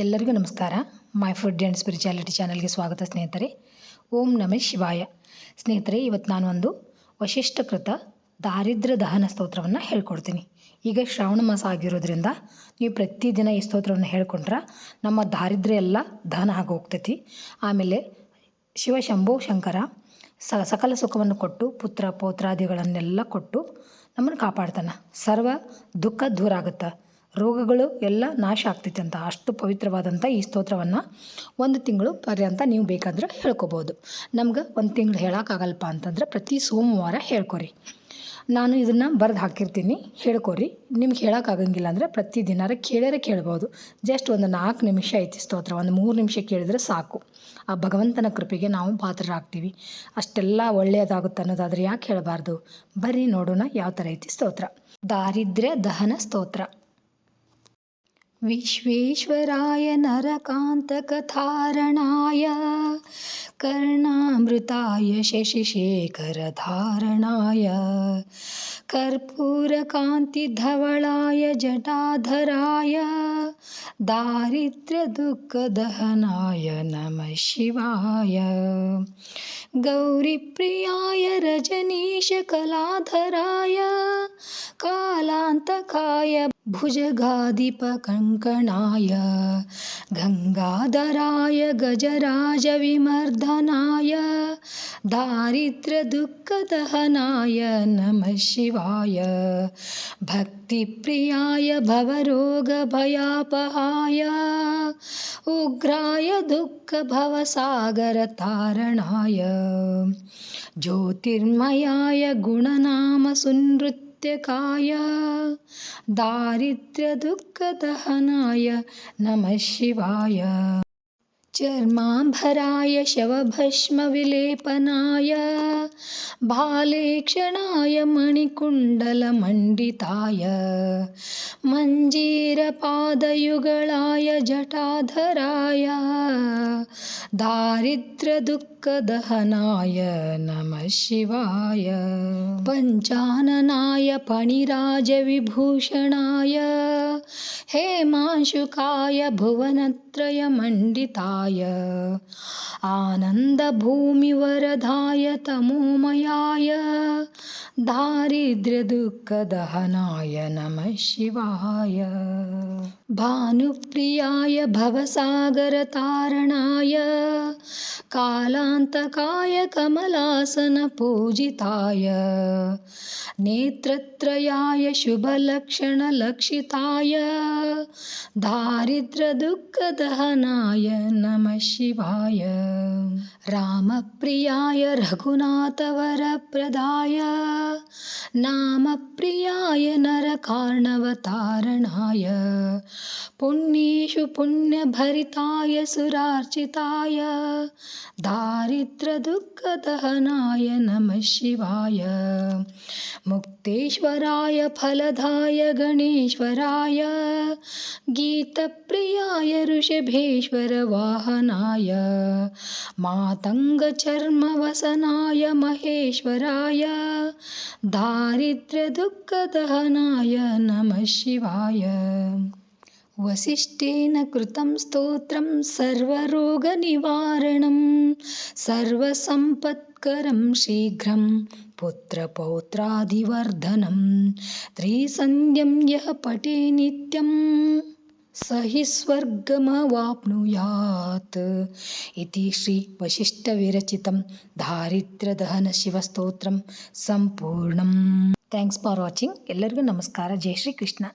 ಎಲ್ಲರಿಗೂ ನಮಸ್ಕಾರ. My food and spirituality ಚಾನಲ್ಗೆ ಸ್ವಾಗತ ಸ್ನೇಹಿತರೆ. ಓಂ ನಮಃ ಶಿವಾಯ. ಸ್ನೇಹಿತರೆ, ಇವತ್ತು ನಾನು ಒಂದು ವಶಿಷ್ಠಕೃತ ದಾರಿದ್ರ್ಯ ದಹನ ಸ್ತೋತ್ರವನ್ನು ಹೇಳ್ಕೊಡ್ತೀನಿ. ಈಗ ಶ್ರಾವಣ ಮಾಸ ಆಗಿರೋದ್ರಿಂದ ನೀವು ಪ್ರತಿದಿನ ಈ ಸ್ತೋತ್ರವನ್ನು ಹೇಳ್ಕೊಂಡ್ರೆ ನಮ್ಮ ದಾರಿದ್ರ್ಯ ಎಲ್ಲ ದಹನ ಆಗಿ ಆಮೇಲೆ ಶಿವ ಶಂಭೋ ಶಂಕರ ಸ ಸಕಲ ಸುಖವನ್ನು ಕೊಟ್ಟು, ಪುತ್ರ ಪೌತ್ರಾದಿಗಳನ್ನೆಲ್ಲ ಕೊಟ್ಟು ನಮ್ಮನ್ನು ಕಾಪಾಡ್ತಾನೆ. ಸರ್ವ ದುಃಖ ದೂರ ಆಗುತ್ತೆ. ರೋಗಗಳು ಎಲ್ಲ ನಾಶ ಆಗ್ತೈತೆ ಅಂತ, ಅಷ್ಟು ಪವಿತ್ರವಾದಂಥ ಈ ಸ್ತೋತ್ರವನ್ನು ಒಂದು ತಿಂಗಳು ಪರ್ಯಂತ ನೀವು ಬೇಕಾದ್ರೆ ಹೇಳ್ಕೊಬೋದು. ನಮ್ಗೆ ಒಂದು ತಿಂಗಳು ಹೇಳೋಕ್ಕಾಗಲ್ಪ ಅಂತಂದ್ರೆ ಪ್ರತಿ ಸೋಮವಾರ ಹೇಳ್ಕೊರಿ. ನಾನು ಇದನ್ನು ಬರೆದು ಹಾಕಿರ್ತೀನಿ, ಹೇಳ್ಕೊರಿ. ನಿಮ್ಗೆ ಹೇಳೋಕ್ಕಾಗಂಗಿಲ್ಲ ಅಂದರೆ ಪ್ರತಿ ದಿನಾರ ಕೇಳ್ಯಾರ ಕೇಳ್ಬೋದು. ಜಸ್ಟ್ ಒಂದು ನಾಲ್ಕು ನಿಮಿಷ ಐತಿ ಸ್ತೋತ್ರ, ಒಂದು ಮೂರು ನಿಮಿಷ ಕೇಳಿದರೆ ಸಾಕು. ಆ ಭಗವಂತನ ಕೃಪೆಗೆ ನಾವು ಪಾತ್ರರಾಗ್ತೀವಿ. ಅಷ್ಟೆಲ್ಲ ಒಳ್ಳೆಯದಾಗುತ್ತೆ ಅನ್ನೋದಾದ್ರೆ ಯಾಕೆ ಹೇಳಬಾರ್ದು? ಬರ್ರಿ ನೋಡೋಣ ಯಾವ ಥರ ಐತಿ ಸ್ತೋತ್ರ. ದಾರಿದ್ರ್ಯ ದಹನ ಸ್ತೋತ್ರ. विश्वेश्वराय नरकान्तकधारणाय कर्णामृताय शशिशेखरधारणाय कर्पूरकान्तिधवलाय जटाधराय दारिद्र्यदुःखदहनाय नमः शिवाय। गौरीप्रियाय रजनीशकलाधराय कालान्तकाय भुजगाधिपकङ्कणाय गङ्गाधराय गजराजविमर्दनाय दारिद्र्यदुःखदहनाय नमः शिवाय भक्तिप्रियाय भवरोगभयापहाय उग्राय दुःखभवसागरतारणाय ज्योतिर्मयाय गुणनामसुनृत्य नित्यकाय दारिद्र्यदुःखदहनाय नमः शिवाय चर्माम्भराय शवभस्मविलेपनाय भालेक्षणाय मणिकुण्डलमण्डिताय मञ्जीरपादयुगलाय जटाधराय दारिद्र्यदुःखदहनाय नमः शिवाय पञ्चाननाय फणिराजविभूषणाय हेमांशुकाय भुवनत्रयमण्डिताय आनन्दभूमिवरदाय तमोमयाय दारिद्र्यदुःखदहनाय नमः शिवाय भानुप्रियाय भवसागरतारणाय कालान्तकाय कमलासनपूजिताय नेत्रत्रयाय शुभलक्षणलक्षिताय दारिद्र्यदुःखदहनाय नमः शिवाय रामप्रियाय रघुनाथवरप्रदाय नामप्रियाय नरकार्णवतारणाय पुण्येषु पुण्यभरिताय सुरार्चिताय दारिद्र्यदुःखदहनाय नमः शिवाय। मुक्तेश्वराय फलदाय गणेश्वराय गीतप्रियाय ऋषभेश्वरवाहनाय मातङ्गचर्मवसनाय महेश्वराय दारिद्र्यदुःखदहनाय नमः शिवाय वसिष्ठेन कृतं स्तोत्रं सर्वरोगनिवारणं सर्वसम्पत्करं शीघ्रं पुत्रपौत्रादिवर्धनं त्रिसन्ध्यं यः पठे नित्यं स हि स्वर्गमवाप्नुयात् इति श्रीवशिष्ठविरचितं दारिद्र्यदहनशिवस्तोत्रं सम्पूर्णम् ಥ್ಯಾಂಕ್ಸ್ ಫಾರ್ ವಾಚಿಂಗ್ ಎಲ್ಲರಿಗೂ ನಮಸ್ಕಾರ ಜೈ ಶ್ರೀ ಕೃಷ್ಣ